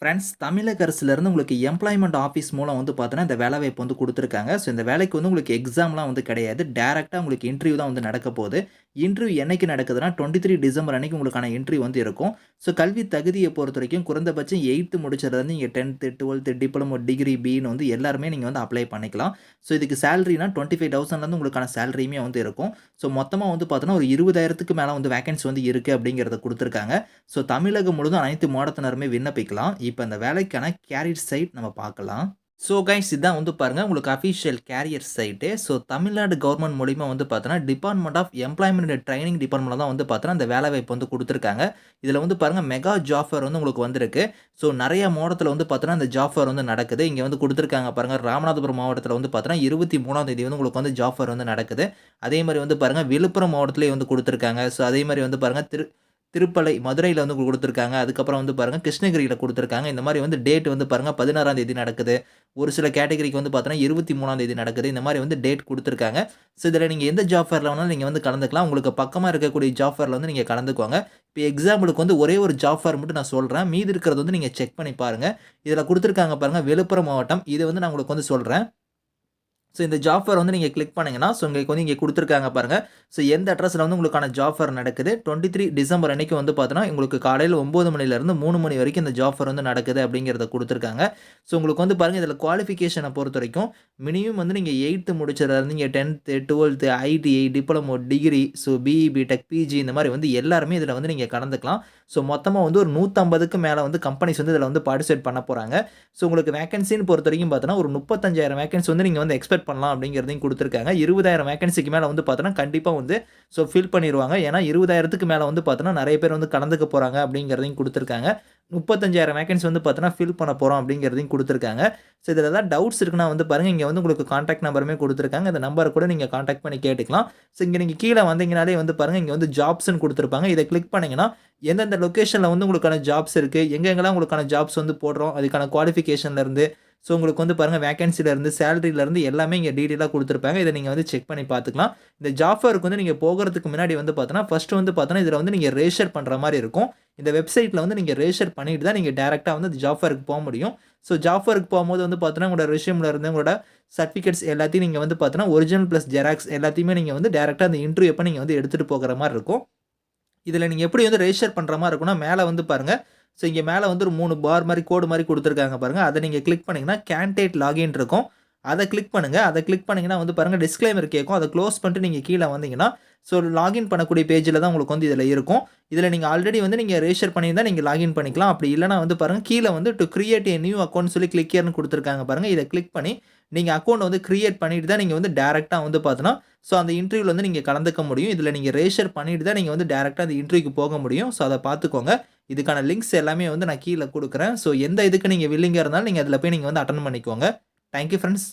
Friends தமிழக அரசுலேருந்து உங்களுக்கு employment office மூலம் வந்து பார்த்தோன்னா இந்த வேலைவாய்ப்பு வந்து கொடுத்துருக்காங்க. ஸோ இந்த வேலைக்கு வந்து உங்களுக்கு எக்ஸாம்லாம் வந்து கிடையாது. டேரெக்டாக உங்களுக்கு இன்டர்வியூ தான் வந்து நடக்க போகுது. இன்டர்வியூ என்றைக்கு நடக்குதுன்னா டுவெண்ட்டி த்ரீ டிசம்பர் அன்னைக்கு உங்களுக்கான இன்டர்வியூ வந்து இருக்கும். ஸோ கல்வி தகுதியை பொறுத்த வரைக்கும் குறைந்தபட்சம் எயித்து முடிச்சதுலேருந்து நீங்கள் டென்த்து டுவெல்த்து டிப்ளமோ டிகிரி பின்னு வந்து எல்லாருமே நீங்கள் வந்து அப்ளை பண்ணிக்கலாம். ஸோ இதுக்கு சேலரினா டுவெண்ட்டி ஃபைவ் தௌசண்ட்லேருந்து உங்களுக்கான சேலரியுமே வந்து இருக்கும். ஸோ மொத்தமாக வந்து பார்த்தோன்னா ஒரு இருபதாயிரத்துக்கு மேலே வந்து வேகன்சி வந்து இருக்குது அப்படிங்கிறத கொடுத்துருக்காங்க. ஸோ தமிழகம் முழுதும் அனைத்து மாடத்தினருமே விண்ணப்பிக்கலாம். இப்போ அந்த வேலைக்கான கேரியர் சைட் நம்ம பார்க்கலாம். ஸோ கைஸ் இதான் வந்து பாருங்கள் உங்களுக்கு official career site so Tamil Nadu government மூலிமா வந்து பார்த்தோன்னா department of employment and training department தான் வந்து பார்த்தோன்னா அந்த வேலை வாய்ப்பு வந்து கொடுத்துருக்காங்க. இதில் வந்து பாருங்கள் மெகா ஜாஃபர் வந்து உங்களுக்கு வந்திருக்கு. ஸோ நிறைய மாவட்டத்தில் வந்து பார்த்தோன்னா அந்த ஜாஃபர் வந்து நடக்குது. இங்கே வந்து கொடுத்துருக்காங்க பாருங்கள் ராமநாதபுரம் மாவட்டத்தில் வந்து பார்த்தோன்னா இருபத்தி மூணாம் தேதி வந்து உங்களுக்கு வந்து ஜாஃபர் வந்து நடக்குது. அதே மாதிரி வந்து பாருங்கள் விழுப்புரம் மாவட்டத்திலேயே வந்து கொடுத்துருக்காங்க. ஸோ அதே மாதிரி வந்து பாருங்கள் திரு திருப்பலை மதுரையில் வந்து கொடுத்துருக்காங்க. அதுக்கப்புறம் வந்து பாருங்கள் கிருஷ்ணகிரியில் கொடுத்துருக்காங்க. இந்த மாதிரி வந்து டேட் வந்து பாருங்கள் பதினாறாம் தேதி நடக்குது. ஒரு சில கேட்டகரிக்கு வந்து பார்த்தோன்னா இருபத்தி மூணாம் தேதி நடக்குது. இந்த மாதிரி வந்து டேட் கொடுத்துருக்காங்க. ஸோ இதில் நீங்கள் எந்த ஜாப் ஃபேரில் வேணாலும் நீங்கள் வந்து கலந்துக்கலாம். உங்களுக்கு பக்கமாக இருக்கக்கூடிய ஜாப் ஃபேரில் வந்து நீங்கள் கலந்துக்குவாங்க இப்போ எக்ஸாம்பிளுக்கு வந்து ஒரே ஒரு ஜாப் ஃபேர் மட்டும் நான் சொல்கிறேன் மீதி இருக்கிறது வந்து நீங்கள் செக் பண்ணி பாருங்கள் இதில் கொடுத்துருக்காங்க பாருங்கள் விழுப்புரம் மாவட்டம். இது வந்து நான் உங்களுக்கு வந்து சொல்கிறேன் ஸோ இந்த ஜாஃபர் வந்து நீங்கள் கிளிக் பண்ணிங்கன்னா ஸோ உங்களுக்கு வந்து இங்கே கொடுத்துருக்காங்க பாருங்கள் ஸோ எந்த அட்ரஸில் வந்து உங்களுக்கான ஜாஃபர் நடக்குது? டுவெண்ட்டி த்ரீ டிசம்பர் அன்னைக்கு வந்து பார்த்தோன்னா உங்களுக்கு காலையில் ஒம்பது மணிலேருந்து மூணு மணி வரைக்கும் இந்த ஜாஃபர் வந்து நடக்குது அப்படிங்கிறத கொடுத்துருக்காங்க. ஸோ உங்களுக்கு வந்து பாருங்கள் இதில் குவாலிஃபிகேஷனை பொறுத்த வரைக்கும் மினிமம் வந்து நீங்கள் எயித்து முடிச்சதுலேருந்து நீங்கள் tenth twelfth ITI diploma degree so BE BTech PG இந்த மாதிரி வந்து எல்லாருமே இதில் வந்து நீங்கள் கலந்துக்கலாம். ஸோ மொத்தமாக வந்து ஒரு நூற்றம்பதுக்கு மேலே வந்து கம்பெனிஸ் வந்து இதில் வந்து பார்ட்டிசிபேட் பண்ண போகிறாங்க ஸோ உங்களுக்கு வேகன்சின்னு பொறுத்த வரைக்கும் பார்த்தோன்னா ஒரு முப்பத்தஞ்சாயிரம் வேகன்சி வந்து நீங்கள் வந்து எக்ஸ்பெக்ட் பண்ணலாம் அப்படிங்கிறதையும் கொடுத்துருக்காங்க. இருபதாயிரம் வேகன்சிக்கு மேலே வந்து பார்த்தோன்னா கண்டிப்பாக வந்து ஸோ ஃபில் பண்ணிடுவாங்க ஏன்னா இருபதாயிரத்துக்கு மேலே வந்து பார்த்தோன்னா நிறைய பேர் வந்து கலந்துக்க போகிறாங்க அப்படிங்கிறதையும் கொடுத்துருக்காங்க. முப்பத்தஞ்சாயிரம் வேகன்சி வந்து பார்த்தோன்னா ஃபில் பண்ண போகிறோம் அப்படிங்கிறதையும் கொடுத்துருக்காங்க. ஸோ இதில் ஏதாவது டவுட்ஸ் இருக்குன்னா வந்து பாருங்கள் இங்கே வந்து உங்களுக்கு காண்டாக்ட் நம்பருமே கொடுத்துருக்காங்க. இந்த நம்பரை கூட நீங்கள் காண்டாக்ட் பண்ணி கேட்டுக்கலாம். ஸோ இங்கே நீங்கள் கீழே வந்தீங்கனாலே வந்து பாருங்கள் இங்கே வந்து ஜாப்ஸ்னு கொடுத்துருப்பாங்க. இதை கிளிக் பண்ணிங்கன்னா எந்தெந்த லொக்கேஷனில் வந்து உங்களுக்கான ஜாப்ஸ் இருக்குது எங்கெங்கெல்லாம் உங்களுக்கான ஜாப்ஸ் வந்து போடுறோம் அதுக்கான குவாலிஃபிகேஷன்லேருந்து ஸோ உங்களுக்கு வந்து பாருங்கள் வேகன்சிலேருந்து சேலரியிலேருந்து எல்லாமே இங்கே டீட்டெயிலாக கொடுத்துருப்பாங்க. இதை நீங்கள் வந்து செக் பண்ணி பார்த்துக்கலாம். இந்த ஜாஃபருக்கு வந்து நீங்கள் போகிறதுக்கு முன்னாடி வந்து பார்த்தோன்னா ஃபஸ்ட்டு வந்து பார்த்தோன்னா இதில் வந்து நீங்கள் ரேஷர் பண்ணுற மாதிரி இருக்கும். இந்த வெப்சைட்டில் வந்து நீங்கள் ரேஷர் பண்ணிட்டு தான் நீங்கள் டேரெக்டாக வந்து ஜாஃபருக்கு போக முடியும். ஸோ ஜாஃபருக்கு போகும்போது வந்து பார்த்தோன்னா உங்களோட ரெஷ்யூமில் இருந்து உங்களோட சர்டிஃபிகேட்ஸ் எல்லாத்தையும் நீங்கள் வந்து பார்த்தோன்னா ஒரிஜினல் ப்ளஸ் ஜெராக்ஸ் எல்லாத்தையுமே நீங்கள் வந்து டேரெக்டாக அந்த இன்டர்வியூ எப்போ நீங்கள் வந்து எடுத்துகிட்டு போகிற மாதிரி இருக்கும். இதில் நீங்கள் எப்படி வந்து ரெஜிஸ்டர் பண்ணுற மாதிரி இருக்குன்னா மேலே வந்து பாருங்கள் ஸோ இங்கே மேலே வந்து ஒரு மூணு பார் மாதிரி கோடு மாதிரி கொடுத்துருக்காங்க பாருங்கள் அதை நீங்கள் கிளிக் பண்ணிங்கன்னா கேண்டேட் லாகின் இருக்கும். அதை கிளிக் பண்ணுங்கள் அதை கிளிக் பண்ணிங்கன்னா வந்து பாருங்கள் டிஸ்க்ளைமர் கேட்கும். அதை க்ளோஸ் பண்ணிட்டு நீங்கள் கீழே வந்தீங்கன்னா ஸோ லாகின் பண்ணக்கூடிய பேஜில் தான் உங்களுக்கு வந்து இதில் இருக்கும். இதில் நீங்கள் ஆல்ரெடி வந்து நீங்கள் ரெஜிஸ்டர் பண்ணியிருந்தால் நீங்கள் லாகின் பண்ணிக்கலாம். அப்படி இல்லைனா வந்து பாருங்கள் கீழே வந்து to create a new account சொல்லி கிளிக்கியர்னு கொடுத்துருக்காங்க பாருங்கள் இதை கிளிக் பண்ணி நீங்கள் அக்கௌண்ட் வந்து க்ரியேட் பண்ணிட்டு தான் நீங்கள் வந்து டேரெக்டாக வந்து பார்த்தோன்னா ஸோ அந்த இன்டர்வியூவில் வந்து நீங்கள் கலந்துக்க முடியும். இதில் நீங்கள் ரெஜிஸ்டர் பண்ணிட்டு தான் நீங்கள் வந்து டேரெக்டாக அந்த இன்டர்வியூக்கு போக முடியும். ஸோ அதை பார்த்துக்கோங்க. இதுக்கான லிங்க்ஸ் எல்லாமே வந்து நான் கீழே கொடுக்குறேன். ஸோ எந்த இதுக்கு நீங்கள் வில்லிங்காக இருந்தாலும் நீங்கள் அதில் போய் நீங்கள் வந்து அட்டன் பண்ணிக்கோங்க. Thank you friends